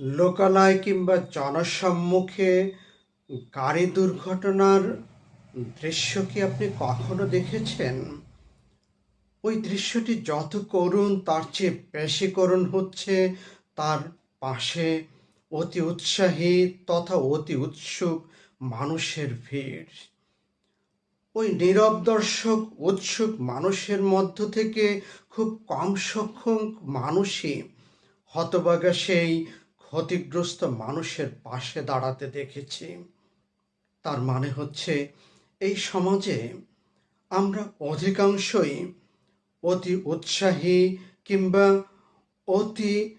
লোকালয় কিংবা জনসম্মুখে গাড়ি দুর্ঘটনার দৃশ্য কি আপনি কখনো দেখেছেন? ওই দৃশ্যটি যত করুণ তার চেয়ে বেশি হচ্ছে তার পাশে অতি উৎসাহী তথা অতি উৎসুক মানুষের ভিড়। ওই নীরব দর্শক, উৎসুক মানুষের মধ্য থেকে খুব কম সংখ্যক মানুষই হতবাগা সেই ক্ষতিগ্রস্ত মানুষের পাশে দাঁড়াতে দেখেছি। তার মানে হচ্ছে, এই সমাজে আমরা অধিকাংশই অতি উৎসাহী কিংবা অতি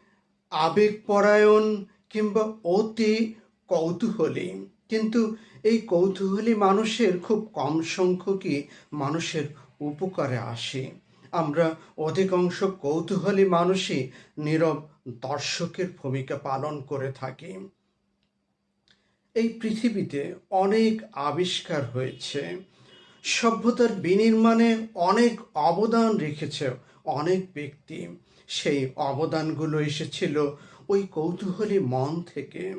আবেগপরায়ণ কিংবা অতি কৌতূহলী। কিন্তু এই কৌতূহলী মানুষের খুব কম সংখ্যকই মানুষের উপকারে আসে। আমরা অধিকাংশ কৌতূহলী মানুষই নীরব দর্শকের ভূমিকা পালন করে থাকি। এই পৃথিবীতে অনেক আবিষ্কার হয়েছে। সভ্যতার বিনির্মাণে অনেক অবদান রেখেছে অনেক ব্যক্তি। সেই অবদানগুলো এসেছিল ওই কৌতূহলী মন থেকে।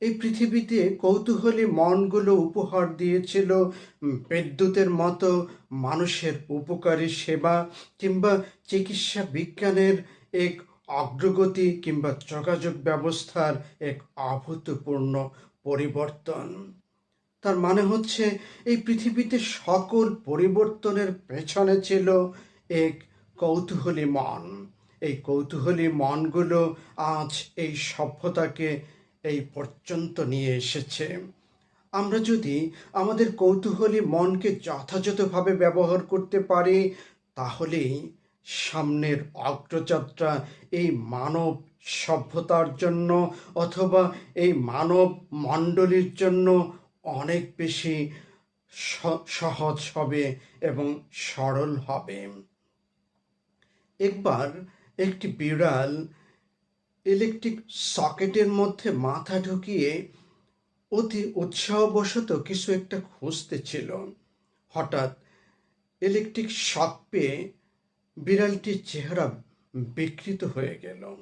এই পৃথিবীতে কৌতূহলী মনগুলো উপহার দিয়েছিল বিদ্যুতের মতো মানুষের উপকারী সেবা কিংবা চিকিৎসা বিজ্ঞানের এক অগ্রগতি কিংবা যোগাযোগ ব্যবস্থার এক অভূতপূর্ণ পরিবর্তন। তার মানে হচ্ছে, এই পৃথিবীতে সকল পরিবর্তনের পেছনে ছিল এক কৌতূহলী মন। এই কৌতূহলী মনগুলো আজ এই সভ্যতাকে এই পর্যন্ত নিয়ে এসেছে। আমরা যদি আমাদের কৌতূহলী মনকে যথাযথভাবে ব্যবহার করতে পারি, তাহলেই সামনের অগ্রযাত্রা, এই মানব সভ্যতার জন্য অথবা এই মানব মণ্ডলীর জন্য অনেক বেশি সহজ হবে এবং সরল হবে। একবার একটি বিড়াল ইলেকট্রিক সকেটের মধ্যে মাথা ঢুকিয়ে অতি উৎসাহবশত কিছু একটা খুঁজতেছিল হঠাৎ ইলেকট্রিক শক পেয়ে বিড়ালটির চেহারা বিকৃত হয়ে গেল।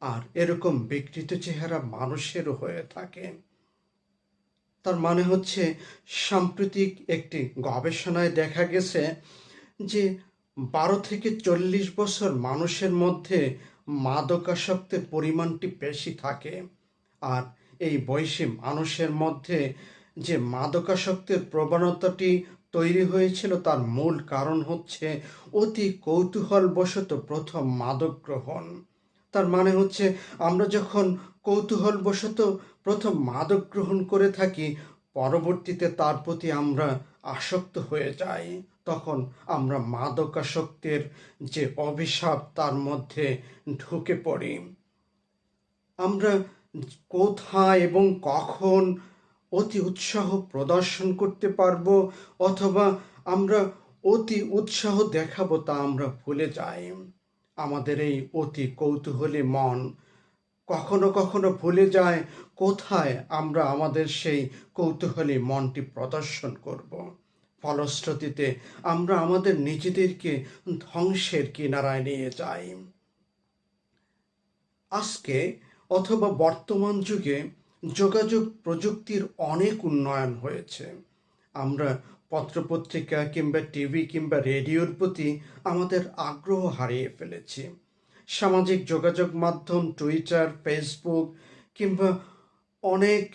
আর এরকম বিকৃত চেহারা মানুষেরও হয়ে থাকে। তার মানে হচ্ছে, সাম্প্রতিক একটি গবেষণায় দেখা গেছে যে বারো থেকে চল্লিশ বছর মানুষের মধ্যে মাদকাসক্তের পরিমাণটি বেশি থাকে। আর এই বয়সী মানুষের মধ্যে যে মাদকাসক্তের প্রবণতাটি তৈরি হয়েছিল তার মূল কারণ হচ্ছে অতি কৌতূহলবশত প্রথম মাদক গ্রহণ তার মানে হচ্ছে আমরা যখন কৌতূহলবশত প্রথম মাদক গ্রহণ করে থাকি, পরবর্তীতে তার প্রতি আমরা আসক্ত হয়ে যাই। তখন আমরা মাদকাসক্তের যে অভিশাপ তার মধ্যে ঢুকে পড়ি। আমরা কোথায় এবং কখন অতি উৎসাহ প্রদর্শন করতে পারব, অথবা আমরা অতি উৎসাহ দেখাবো তা আমরা ভুলে যাই। আমাদের এই অতি কৌতূহলী মন কখনো কখনো ভুলে যায় কোথায় আমরা আমাদের সেই কৌতূহলী মনটি প্রদর্শন করব। ফলশ্রুতিতে আমরা আমাদের নিজেদেরকে ধ্বংসের কিনারায় নিয়ে যাই। আজকে অথবা বর্তমান যুগে যোগাযোগ প্রযুক্তির অনেক উন্নয়ন হয়েছে। আমরা পত্রপত্রিকা কিংবা টিভি কিংবা রেডিওর প্রতি আমাদের আগ্রহ হারিয়ে ফেলেছি। সামাজিক যোগাযোগ মাধ্যম, টুইটার, ফেসবুক কিংবা অনেক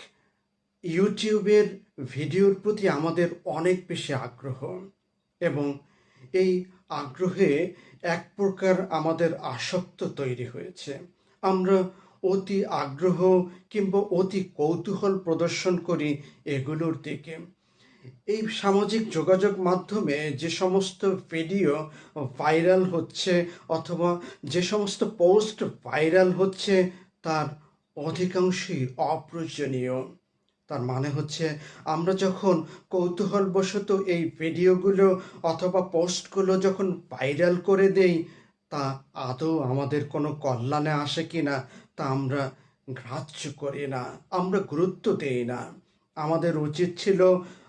ইউটিউবের ভিডিওর প্রতি আমাদের অনেক বেশি আগ্রহ। এবং এই আগ্রহে এক প্রকার আমাদের আসক্ত তৈরি হয়েছে। আমরা অতি আগ্রহ কিংবা অতি কৌতূহল প্রদর্শন করি এগুলোর দিকে। এই সামাজিক যোগাযোগ মাধ্যমে যে সমস্ত ভিডিও ভাইরাল হচ্ছে অথবা যে সমস্ত পোস্ট ভাইরাল হচ্ছে, তার অধিকাংশই অপ্রয়োজনীয়। তার মানে হচ্ছে, আমরা যখন কৌতূহলবশত এই ভিডিওগুলো অথবা পোস্টগুলো যখন ভাইরাল করে দেই, তা আদৌ আমাদের কোনো কল্যাণে আসে কি না তা আমরা গ্রাহ্য করি না, আমরা গুরুত্ব দেই না। আমাদের উচিত ছিল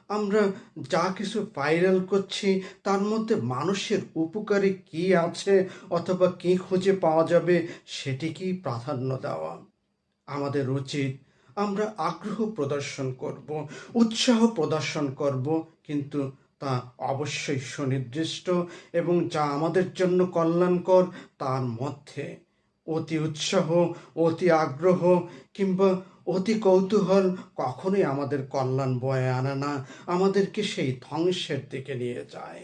আমরা যা কিছু ভাইরাল করছি, তার মধ্যে মানুষের উপকারে কি আছে অথবা কি খুঁজে পাওয়া যাবে সেটিকেই প্রাধান্য দেওয়া। আমাদের উচিত আমরা আগ্রহ প্রদর্শন করব, উৎসাহ প্রদর্শন করব, কিন্তু তা অবশ্যই সুনির্দিষ্ট এবং যা আমাদের জন্য কল্যাণকর তার মধ্যে। অতি উৎসাহ, অতি আগ্রহ কিংবা অতি কৌতূহল কখনোই আমাদের কল্যাণ বয়ে আনে না। আমাদেরকে সেই ধ্বংসের দিকে নিয়ে যায়।